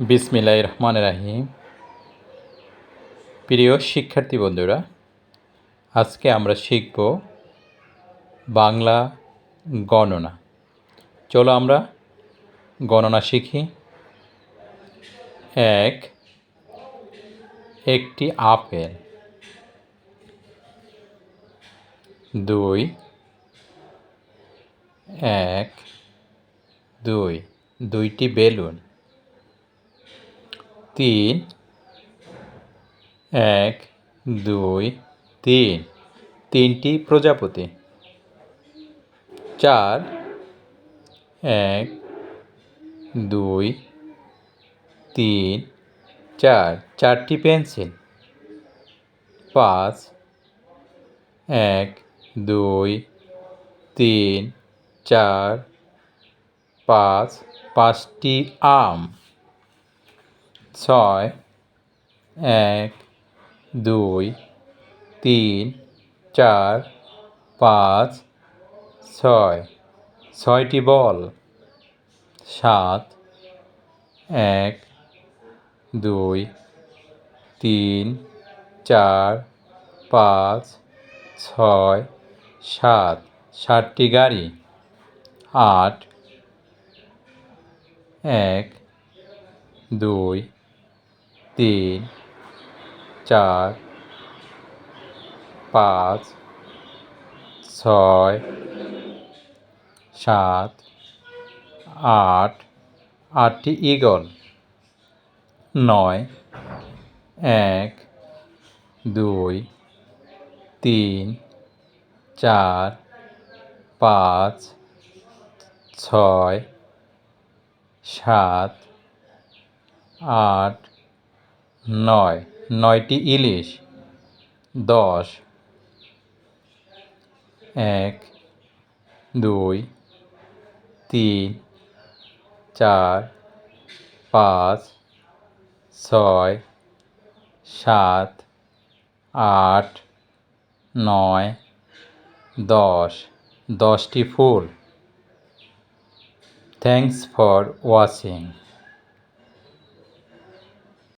বিসমিল্লাহ রহমান রাহিম প্রিয় শিক্ষার্থী বন্ধুরা, আজকে আমরা শিখব বাংলা গণনা। চলো আমরা গণনা শিখি। এক, একটি আপেল। দুই, এক, দুই, দুইটি বেলুন। তিন, এক, দুই, তিন। তিনটি প্রজাপতি। চার, এক, দুই, তিন, চার। চারটি পেন্সিল। পাঁচ, এক, দুই, তিন, চার, পাঁচ। পাঁচটি আম। ছয়, এক, দুই, তিন, চার, পাঁচ, ছয়। ছয়টি বল। সাত, এক, দুই, তিন, চার, পাঁচ, ছয়, সাত। সাতটি গাড়ি। আট, এক, দুই তিন, চার, পাঁচ, ছয়, সাত, আট, আটটি ইগল নয়, এক, দুই, তিন, চার, পাঁচ, ছয়, সাত, আট নয়। নয়টি ইলিশ। দশ। এক। দুই। তিন। চার। পাঁচ। ছয়। সাত। আট। নয়। দশ। দশটি ফুল। Thanks for watching.